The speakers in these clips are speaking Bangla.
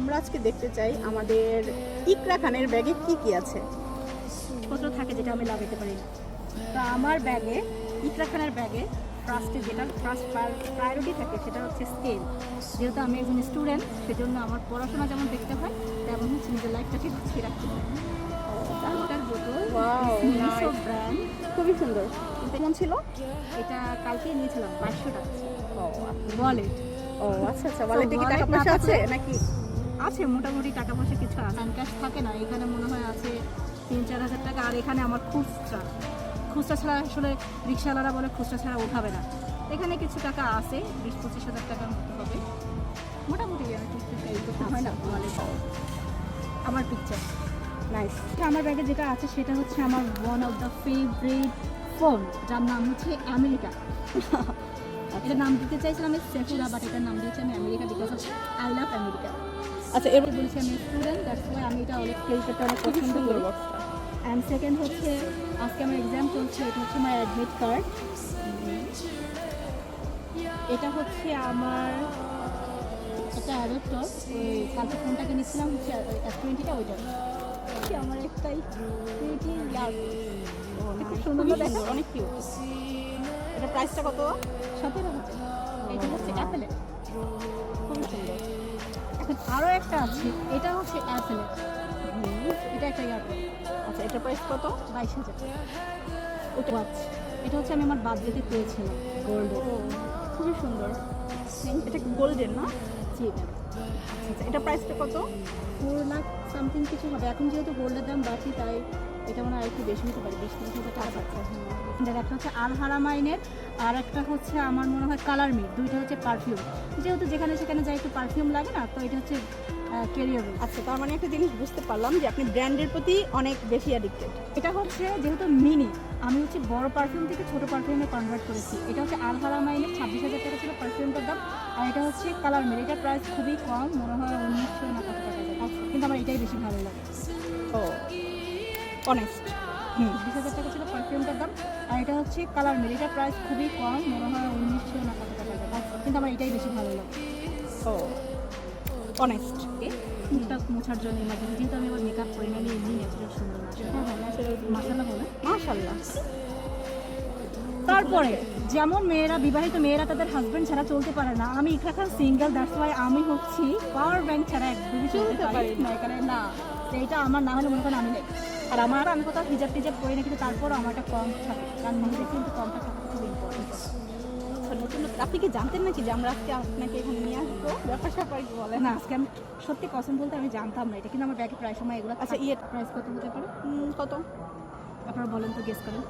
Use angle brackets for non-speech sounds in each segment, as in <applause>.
আমরা আজকে দেখতে চাই আমাদের ইকরা খানের ব্যাগে কি কি আছে। পত্র থাকে যেটা আমি লাগাতে পারি। তো আমার ব্যাগে ইকরাখানের ব্যাগে ফার্স্টে যেটা ফার্স্ট প্রায়োরিটি থাকে সেটা হচ্ছে স্কেল যেহেতু আমি একজন স্টুডেন্ট সেজন্য আমার পড়াশোনা যেমন দেখতে হয় তেমন হচ্ছে নিজের লাইফটাকে গুছিয়ে রাখতে হয়। খুবই সুন্দর। কেমন ছিল? এটা কালকে নিয়েছিলাম বাইশশো টাকা। ও ওয়ালেট ও আচ্ছা আচ্ছা ওয়ালেটে কি টাকা পয়সা আছে নাকি? আছে মোটামুটি টাকা পয়সা কিছু আছে। ক্যাশ থাকে না এখানে মনে হয় আছে তিন চার হাজার টাকা আর এখানে আমার খুচরা। খুচরা ছাড়া আসলে রিক্সাওয়ালারা বলে খুচরা ছাড়া উঠাবে না। এখানে কিছু টাকা আছে বিশ পঁচিশ হাজার টাকার মতো হবে। মোটামুটি হয় না। আমার পিকচার নাইস আমার ব্যাগে যেটা আছে সেটা হচ্ছে আমার one of the favourite phone যার নাম হচ্ছে <laughs> আমেরিকা এটা নাম দিতে চাইছিলাম আমি সেফুরা বাট এটার নাম দিয়েছি আমি America because of I love America আচ্ছা এবার বলেছি আমি স্টুডেন্ট দ্যাটস ওয়াই আমি এটা অনেক ক্যারি করতে অনেক পছন্দ করি। অ্যান্ড সেকেন্ড হচ্ছে আজকে আমার এক্সাম চলছে এটা হচ্ছে আমার অ্যাডমিট কার্ড এটা হচ্ছে আমার একটা অ্যাডাপ্টর ওই কালকে ফোনটা কিনেছিলাম হচ্ছে টোয়েন্টিটা ওইটা। হচ্ছে আমার একটাই টোয়েন্টি ইয়ার খুব সুন্দর অনেক কিউট এটা প্রাইসটা কত? সতেরো হাজার। এটা হচ্ছে অ্যাপেলের খুবই সুন্দর। আরও একটা আছে, এটা হচ্ছে অ্যাপেলের এটা একটা ইয়ারপড আচ্ছা এটা প্রাইস কত? বাইশ হাজার। ওটা ওয়াচ এটা হচ্ছে আমি আমার বার্থডেতে পেয়েছিলাম গোল্ড খুবই সুন্দর। এটা গোল্ডেন না? জি আচ্ছা এটা প্রাইসটা কত? ফোর লাখ সামথিং কিছু হবে। এখন যেহেতু গোল্ডের দাম বাড়তি তাই এটা মনে হয় একটু বেশি হতে পারে বিশ তিরিশ হাজার টাকা পাচ্ছে এটা একটা হচ্ছে আল হারামাইনের আর একটা হচ্ছে আমার মনে হয় কালার মিট দুইটা হচ্ছে পারফিউম যেহেতু যেখানে সেখানে যাই একটু পারফিউম লাগে না তো এটা হচ্ছে ক্যারিয়ারের আচ্ছা তার মানে একটা জিনিস বুঝতে পারলাম যে আপনি ব্র্যান্ডের প্রতি অনেক বেশি অ্যাডিক্টেড এটা হচ্ছে যেহেতু মিনি আমি হচ্ছে বড় পারফিউম থেকে ছোট পারফিউমে কনভার্ট করেছি। এটা হচ্ছে আলহারা মাইনের ছাব্বিশ হাজার টাকা ছিল পারফিউমটার দাম আর এটা হচ্ছে কালার মের এটার প্রাইস খুবই কম মনে হয় উনিশশো না কত টাকা কিন্তু আমার এটাই বেশি ভালো লাগে। ও। Honest hmm. বিশ হাজার টাকা ছিল পারফিউমটার দাম। আর এটা হচ্ছে কালার মের এটার প্রাইস খুবই কম মনে হয় উনিশশো না কত টাকা কিন্তু আমার এটাই বেশি ভালো লাগে। ও। অনেস্ট মুখটা মোছার জন্য ইমার্জেন্সি যেহেতু আমি আবার মেকআপ করি না আমি এমনি ন্যাচারাল সুন্দর হ্যাঁ হ্যাঁ ন্যাচারাল মাসালা বলে। মাশাল্লাহ তারপরে যেমন মেয়েরা বিবাহিত মেয়েরা তাদের হাজবেন্ড ছাড়া চলতে পারে না। আমি এখানকার সিঙ্গেল দ্যাটস ওয়াই আমি হচ্ছি পাওয়ার ব্যাংক ছাড়া একদমই চলতে পারি। না। এখানে না এইটা আমার না হলে মনে করেন আমি নেই। আর আমার আমি কোথাও হিজাব টিজাব করি না কিন্তু তারপরও আমার একটা কম থাকে। কারণ মহিলা কিন্তু কমটা থাকা খুব ইম্পর্টেন্ট আচ্ছা, আপনি কি জানতেন নাকি যে আমরা আজকে আপনাকে এখানে নিয়ে আসব? ব্যাপার স্যাপার কি বলেন? না আজকে আমি সত্যি কসম বলতে আমি জানতাম না এটা কিন্তু আমার ব্যাগে প্রায় সময় এগুলো আচ্ছা, ইয়ে প্রাইস কত হতে পারে? কত? আপনারা বলেন তো গেস করেন।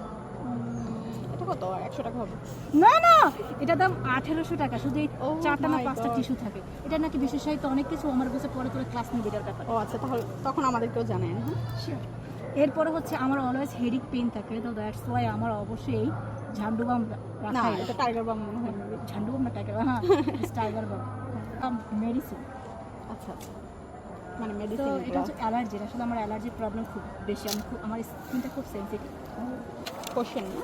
কত একশো টাকা হবে। না না এটা দাম আঠেরোশো টাকা শুধু এই Oh চারটা না পাঁচটা. টিস্যু থাকে। এটা নাকি বিশেষায়িত অনেক কিছু আমার কাছে পরে পরে ক্লাস নিয়ে এটার ব্যাপার। ও আচ্ছা তাহলে তখন আমাদেরকেও জানেন হ্যাঁ? এরপরে হচ্ছে আমার অলওয়েজ হেডিক পেন থাকে তো দ্যাটস ওয়াই আমার অবশ্যই ঝান্ডু বাম না এটা টাইগার বাম মনে হয় ঝান্ডু বাম না টাইগার হ্যাঁ টাইগার বাম। মেডিসিন আচ্ছা আচ্ছা। মানে মেডিসিন এটা হচ্ছে অ্যালার্জির আসলে আমার অ্যালার্জির প্রবলেম খুব বেশি। আমি খুব আমার স্কিনটা খুব সেন্সিটিভ কোশ্চেন না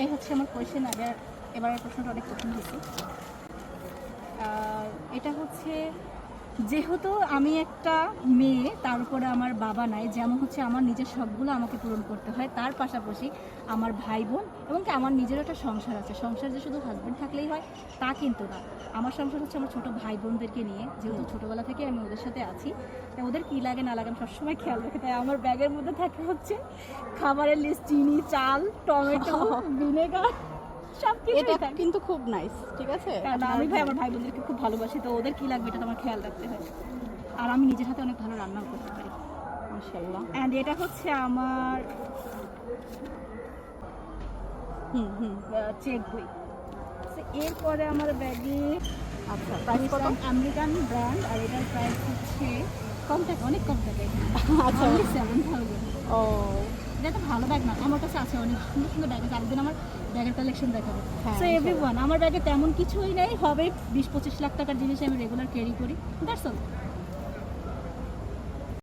এই হচ্ছে আমার কোয়েশ্চেন আগে এবারের প্রশ্নটা অনেক কঠিন হয়েছে। এটা হচ্ছে যেহেতু আমি একটা মেয়ে তার উপরে আমার বাবা নাই যেমন হচ্ছে আমার নিজের সবগুলো আমাকে পূরণ করতে হয় তার পাশাপাশি আমার ভাই বোন এবং কি আমার নিজের একটা সংসার আছে। সংসার যে শুধু হাজব্যান্ড থাকলেই হয় তা কিন্তু না। আমার সংসার হচ্ছে আমার ছোটো ভাই বোনদেরকে নিয়ে যেহেতু ছোটোবেলা থেকে আমি ওদের সাথে আছি তাই ওদের কী লাগে না লাগে আমি সবসময় খেয়াল রাখি। তাই আমার ব্যাগের মধ্যে থাকে হচ্ছে খাবারের লিস্ট চিনি চাল টমেটো <laughs> ভিনেগার এটা কিন্তু খুব নাইস ঠিক আছে? আমি ভাই আমার ভাই বোনদেরকে খুব ভালোবাসি তো ওদের কী লাগবে এটা তো আমার খেয়াল রাখতে হয়। আর আমি নিজের হাতে অনেক ভালো রান্নাও করতে পারি। মাশাআল্লাহ। অ্যান্ড এটা হচ্ছে আমার হুম হুম চেক বই। এরপরে আমার ব্যাগে আচ্ছা প্রাইস কত? আমেরিকান ব্র্যান্ড আর এটার প্রাইস হচ্ছে কম থাকে অনেক কম থাকে আচ্ছা। সেভেন থাউজেন্ড ও। এটা তো ভালো ব্যাগ না আমার কাছে আছে অনেক সুন্দর সুন্দর ব্যাগ আছে। আরেকদিন আমার ব্যাগের কালেকশন দেখাবো। হ্যাঁ, সো এভরি ওয়ান আমার ব্যাগে তেমন কিছুই নেই। হবে বিশ পঁচিশ লাখ টাকার জিনিস আমি রেগুলার ক্যারি করি। That's all